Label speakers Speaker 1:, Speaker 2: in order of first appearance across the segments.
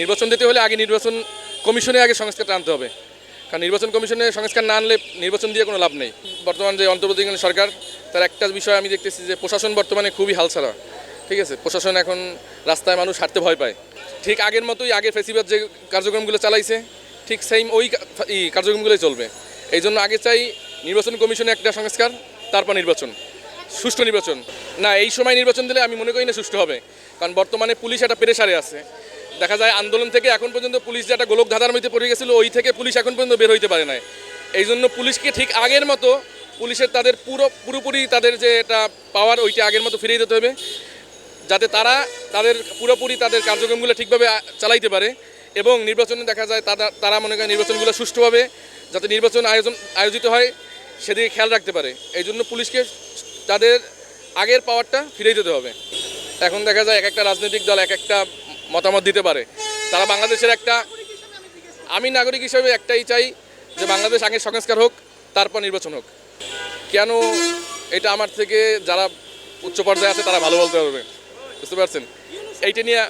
Speaker 1: নির্বাচন দিতে হলে আগে নির্বাচন কমিশনে আগে সংস্কারটা আনতে হবে। কারণ নির্বাচন কমিশনে সংস্কার না আনলে নির্বাচন দিয়ে কোনো লাভ নেই। বর্তমান যে অন্তর্বর্তীকালীন সরকার, তার একটা বিষয় আমি দেখতেছি যে প্রশাসন বর্তমানে খুবই হালছাড়া ঠিক আছে? প্রশাসন এখন রাস্তায় মানুষ হাঁটতে ভয় পায়। ঠিক আগের মতোই আগে ফেসিবাদ যে কার্যক্রমগুলো চালাইছে, ঠিক সেম ওই কার্যক্রমগুলোই চলবে। এই জন্য আগে চাই নির্বাচন কমিশনে একটা সংস্কার, তারপর নির্বাচন। সুষ্ঠু নির্বাচন। না, এই সময় নির্বাচন দিলে আমি মনে করি না সুষ্ঠু হবে। কারণ বর্তমানে পুলিশ একটা পেরেশারে আছে। দেখা যায় আন্দোলন থেকে এখন পর্যন্ত পুলিশ যে একটা গোলক ধাঁধার মধ্যে পড়ে গেছিল, ওই থেকে পুলিশ এখন পর্যন্ত বের হইতে পারে না এই জন্য পুলিশকে ঠিক আগের মতো পুলিশের তাদের পুরো, পুরোপুরি তাদের যে এটা পাওয়ার ওইটা আগের মতো ফিরিয়ে দিতে হবে, যাতে তারা তাদের পুরোপুরি তাদের কার্যক্রমগুলো ঠিকভাবে চালাইতে পারে এবং নির্বাচনে দেখা যায় তারা তারা মনে করে নির্বাচনগুলো সুষ্ঠুভাবে যাতে নির্বাচন আয়োজন, আয়োজিত হয়, সেদিকে খেয়াল রাখতে পারে। এই জন্য পুলিশকে তাদের আগের পাওয়ারটা ফিরিয়ে দিতে হবে। এখন দেখা যায় এক একটা রাজনৈতিক দল, এক একটা মতামত দিতে পারে। তারা বাংলাদেশের একটা আমি নাগরিক হিসেবে একটাই চাই যে বাংলাদেশ আগে সংস্কার হোক, তারপর নির্বাচন হোক। কেন এটা আমার থেকে যারা উচ্চ পর্যায়ে আছে তারা ভালো বলতে পারবে? বুঝতে পারছেন? এইটা নিয়ে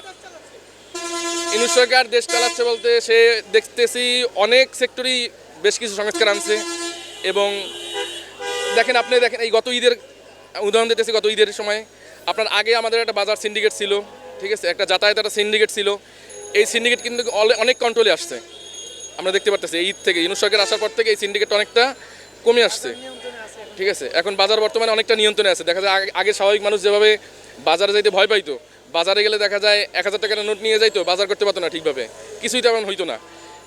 Speaker 1: ইনুস সরকার দেশ চালাচ্ছে বলতে সে দেখতেছি অনেক সেক্টরই বেশ কিছু সংস্কার আনছে এবং দেখেন আপনি দেখেন এই গত ঈদের উদাহরণ দিতেছি গত ঈদের সময়। আপনার আগে আমাদের একটা বাজার সিন্ডিকেট ছিল। ঠিক আছে, একটা যাতায়াত একটা সিন্ডিকেট ছিল। এই সিন্ডিকেট কিন্তু অনেক কন্ট্রোলে আসছে। আমরা দেখতে পারতেছি, এই ঈদ থেকে, ইনুস সরকার আসার পর থেকে এই সিন্ডিকেটটা অনেকটা কমে আসছে। ঠিক আছে, এখন বাজার বর্তমানে অনেকটা নিয়ন্ত্রণে আছে। দেখা যায়, আগে- আগে স্বাভাবিক মানুষ যেভাবে বাজারে যাইতে ভয় পাইতো, বাজারে গেলে দেখা যায় এক হাজার টাকার নোট নিয়ে যাইতো, বাজার করতে পারতো না ঠিকভাবে। কিছুই তেমন হইতো না।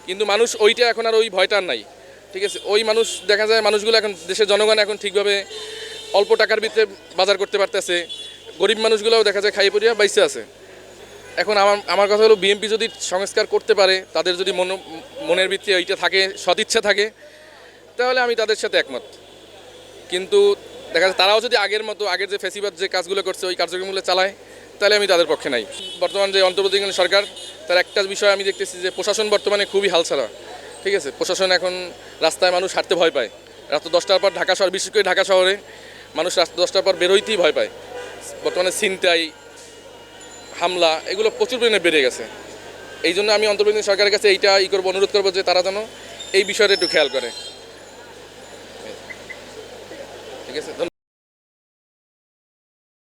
Speaker 1: কিন্তু মানুষ ওইটা এখন আর ওই ভয়টা আর নাই। ঠিক আছে, ওই মানুষ, দেখা যায় মানুষগুলো এখন, দেশের জনগণ এখন ঠিকভাবে অল্প টাকার ভিতরে বাজার করতে পারতেছে। গরিব মানুষগুলোও দেখা যায় খাইয়ে পড়িয়া বাইসে আছে। এখন আমার আমার কথা হলো বিএনপি যদি সংস্কার করতে পারে, তাদের যদি মন, মনের ভিত্তি ওইটা থাকে সদিচ্ছা থাকে, তাহলে আমি তাদের সাথে একমত। কিন্তু দেখা যাচ্ছে তারাও যদি আগের মতো, আগের যে ফেসিবাদ যে কাজগুলো করছে, ওই কার্যক্রমগুলো চালায়, তাহলে আমি তাদের পক্ষে নাই। বর্তমান যে অন্তর্বর্তীকালীন সরকার, তার একটা বিষয় আমি দেখতেছি যে প্রশাসন বর্তমানে খুবই হালছাড়া ঠিক আছে? প্রশাসন এখন রাস্তায় মানুষ হাঁটতে ভয় পায়। রাত দশটার পর ঢাকা শহর, বিশেষ করে ঢাকা শহরে মানুষ রাত দশটার পর বেরোইতেই ভয় পায়। বর্তমানে ছিনতাই হামলা, এগুলো প্রচুর পরিমাণে বেড়ে গেছে এই জন্য আমি অন্তর্বর্তী সরকারের কাছে এইটা ই করব, অনুরোধ করব যে তারা যেন এই বিষয়টা একটু খেয়াল করে ঠিক আছে।